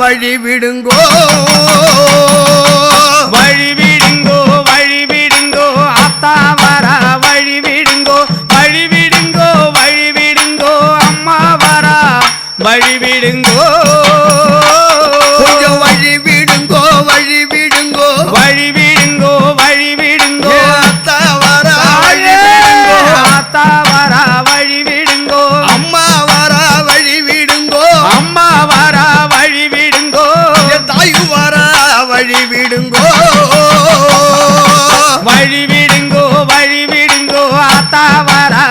வழி விடுங்கோ. வழி விடுங்கோ வழி விடுங்கோ அத்தா வர வழி விடுங்கோ வழி விடுங்கோ வழி விடுங்கோ அம்மா வர வழி விடுங்கோ. வழிவிடுங்கோ. வழிவிடுங்கோ வழிவிடுங்கோ ஆத்தா வரா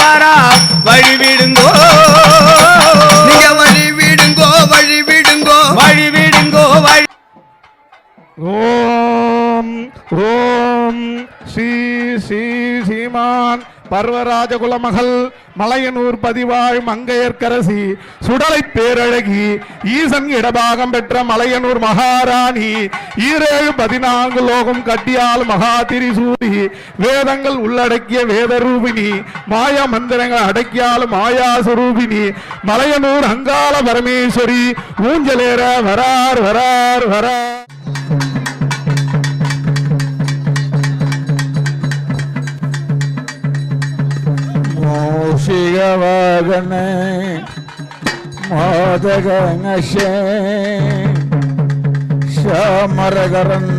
மாறா வழிவிடுங்கோ நீங்க வழிவிடுங்கோ வழிவிடுங்கோ வழிவிடுங்கோ வழி ஓம் ஓம். ஸ்ரீ ஸ்ரீ சீமான் பர்வராஜ குலமகள் மலையனூர் பதிவாழ் மங்கையர்க்கரசி சுடலை பேரழகி ஈசன் இடபாகம் பெற்ற மலையனூர் மகாராணி ஈரேழு பதினான்கு லோகம் கட்டியால் மகா திரிசூரி வேதங்கள் உள்ளடக்கிய வேதரூபிணி மாயா மந்திரங்கள் அடக்கியால் மாயா சுரூபிணி மலையனூர் அங்காள பரமேஸ்வரி ஊஞ்சலேற வரார் வரார் வரார். மாதகனே மோதகங்கஷே ஷாமரகரன்னிரந்திர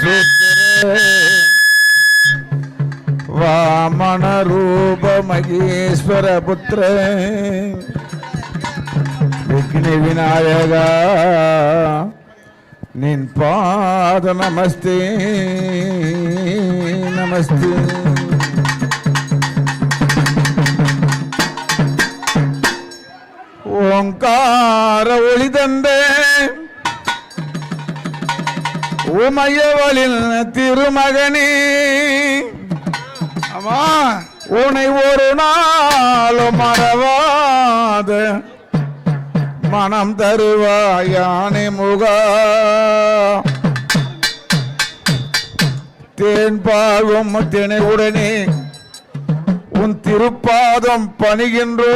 சூத்திர வாமன ரூப மகேஸ்வர புத்திர. விக்னி விநாயகா நின் பாத நமஸ்தே. நமஸ்தே. ஓங்கார ஒளி தந்தே. உமையவளில் திருமகனே. அம்மா உனை ஒரு நாளும் மறவாத மனம் தருவாயானே முகா தேன் பாகும் தினை உடனே உன் திருப்பாதம் பணிகின்றோ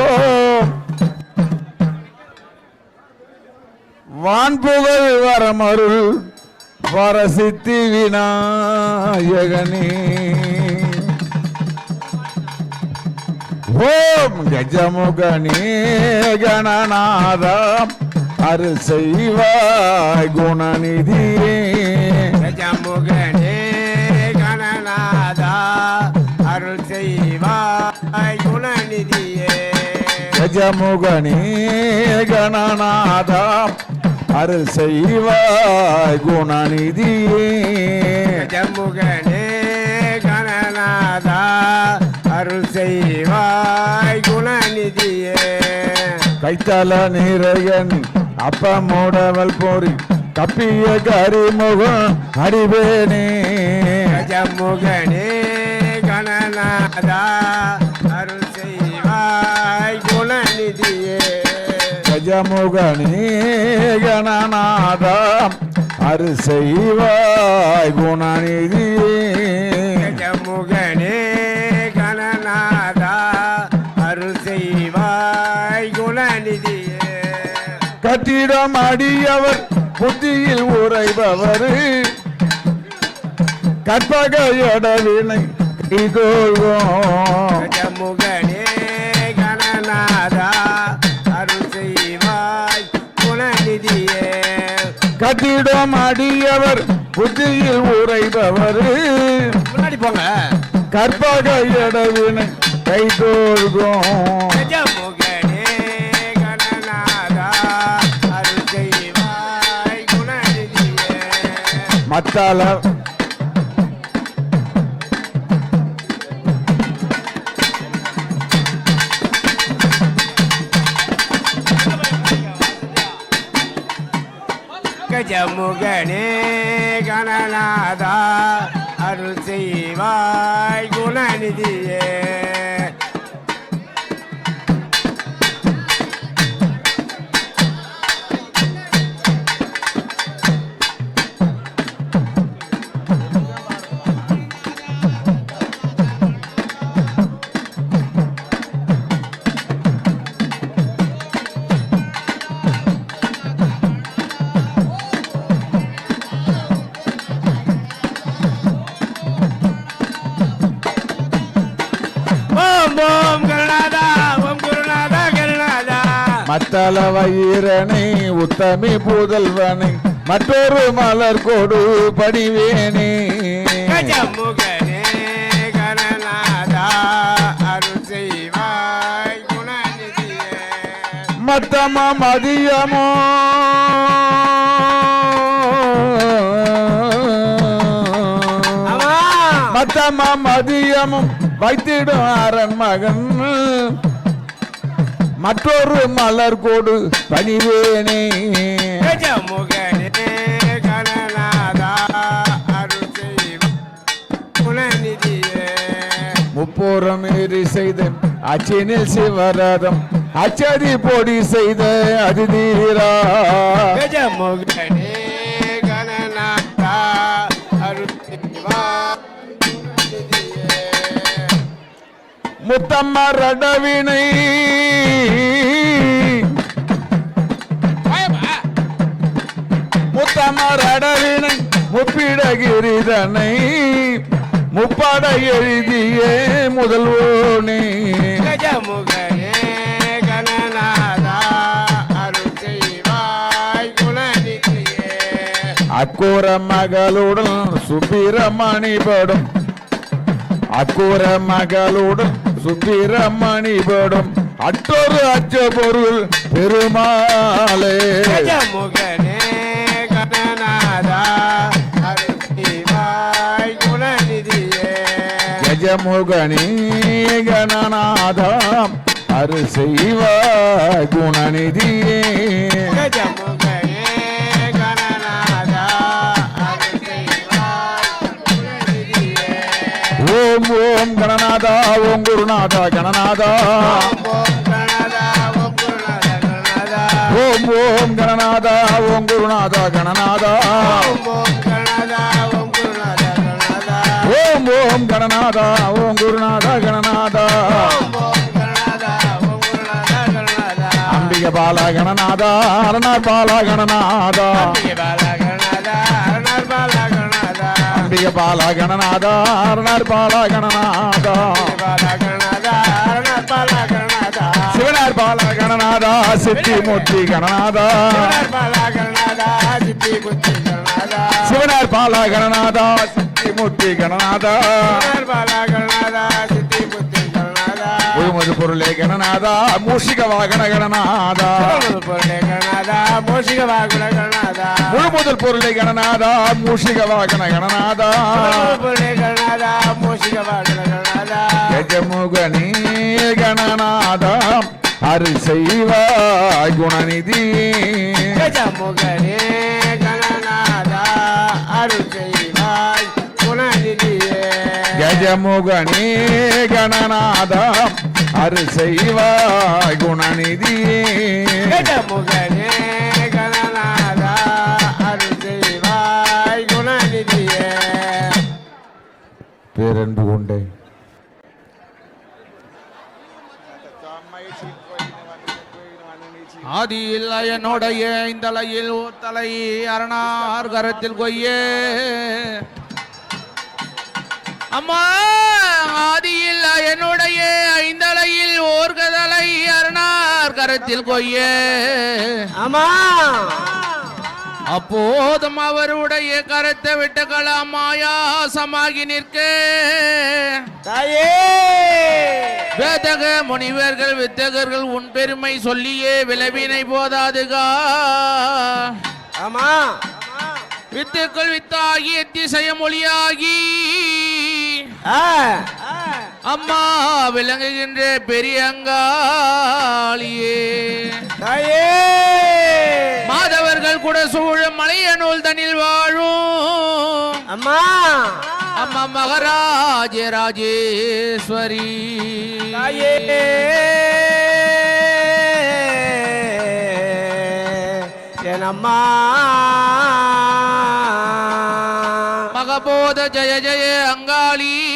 வான்புகழ் வரமருள் வரசித்தி விநாயகனே. ஓம் கஜமுகனே கணநாதம் அருள் செய்வாய் குணநிதியே. கஜமுகனே கணநாதா அருள் செய்வாய் குணநிதியே. கஜமுகனே கணநாதம் அருள் செய்வாய் குணநிதியே. கஜமுகனே கணநாதா அருள் செய்வாய் குணநிதியே. கைத்தல நீரையன் அப்ப மூடவல் போரி கப்பிய கரிமுகம் அறிவேனே கஜமுகனே கணநாதா கஜமுகனே கணநாதம் அரு செய்வாய் குணநிதியே கஜமுகனே கணநாதா. அருள் செய்வாய் குணநிதியே. கட்டிடம் அடியவர் புத்தியில் உரைபவர் கற்பக எடவினை கட்டிடம் அடியவர் புத்தியில் உரைபவர் முன்னாடி போங்க. கற்பக அருள் செய்வாய் குணநிதியே. மத்தால கஜமுகனே கணநாதா அருள் செய்வாய் குணநிதியே. மத்தள வயிறனை உத்தமி புதல்வனை மற்றொரு மலர் கொடு படிவேனே. மத்தம மதியமோ. மத்தம மதியமும் வைத்திடும் அரண் மகன் மற்றொரு மலர் கொடு பணிவேனே. கஜமுகனே கணநாதா அருள் செய்வாய் குணநிதியே முப்போரம் ஏறி செய்த அச்சினில் சிவரதம் அச்சதி பொடி செய்த அதிதீரா. கஜமுகனே கணநாதா அருள் செய்வாய் முத்தம்ம ரடவினை. முத்தம்ம ரடவினை முப்பிடகிரிதனை. முப்பட எழுதியே முதல்வோனே. கஜமுகனே கணநாதா அக்கூர மகளுடன் சுப்பிரமணி படும் அக்கூர மகளுடன் சுப்பிரமணி படும் அற்றொரு அச்ச பொருள் பெருமாளே. கஜமுகனே கணநாதா கஜமுகனி கணநாதம் அரு செய்வாய் குணநிதியே ஓம் ஓம் கணநாதா ஓம் குருநாதா கணநாதா. ஓம் ஓம் கணநாதா ஓம் குருநாதா கணநாதா. ஓம் ஓம் கணநாதா ஓம் குருநாதா கணநாதா. ஓம் ஓம் கணநாதா. அரணா பாலா கணநாதா. அம்பிகை பாலா கணநாதா அரணார் பாலா கணநாதா அருணார் பாலா கணநாதா சிவனார் சித்தி மூர்த்தி கணநாதா பாலா கணநாதா சித்தி சிவனார் சித்தி மூர்த்தி கணநாதா பாலா கணநாதா திருமது பொருளே கணநாதா மூஷிக வாகன கணநாதா பொருளே கணநாதா மூஷிக வாகன கணநாதா முழு முதல் பொருளை கணநாதா மூஷிக வாகன கணநாதா பொருளே கணநாதா மூஷிக வாகன கணநாதா கஜமுகனே கணநாதா அருள் செய்வாய் குணநிதி. கஜமுகனே கணநாதா அருள் செய்வாய் குணநிதியே. கஜமுகனே கணநாதா அரு செய்வாய் குணநிதி. முகனே கணநாதா அரு செய்வாய் குணநிதியே. பேரன்பு கொண்டே. ஆதி இல்லை இந்தலையில் தலை அரணார் கரத்தில் கொய்யே. அம்மா! ஆதியில் என்னுடைய ஐந்தலையில் ஓர்கதலை அருணார் கரத்தில் கொய்ய. ஆமா. அப்போதும் அவருடைய கரத்தை விட்டு கலாமாயாசமாகி நிற்க. வேதக முனிவர்கள் வித்தகர்கள் உன் பெருமை சொல்லியே விளைவினை போதாதுகா. ஆமா. வித்துக்கள் வித்தாகி எத்திசய மொழியாகி. அம்மா விளங்குகின்ற பெரியங்காளியே மாதவர்கள் கூட சூழும் மலையனூல் தனில் வாழும். அம்மா! அம்மா மகராஜ ராஜேஸ்வரி. அம்மா! மகபோத ஜய ஜய அங்காளி.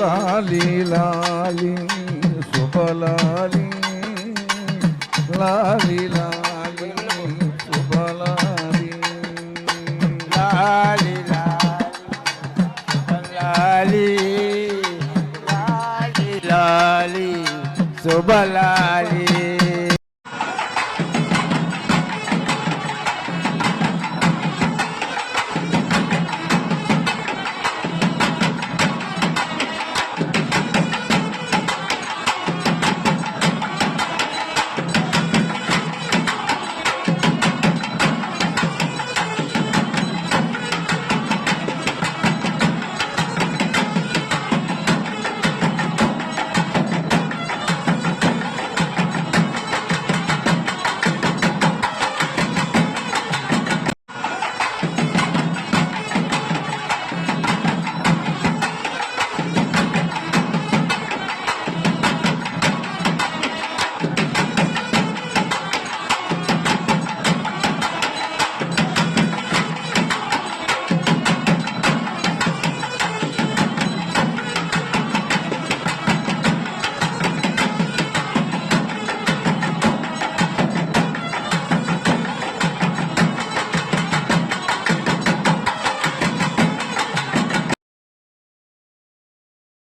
లాలి లాలి శుభలాలి లాలి లాలి శుభలాలి లాలి లాలి లాలి లాలి శుభలాలి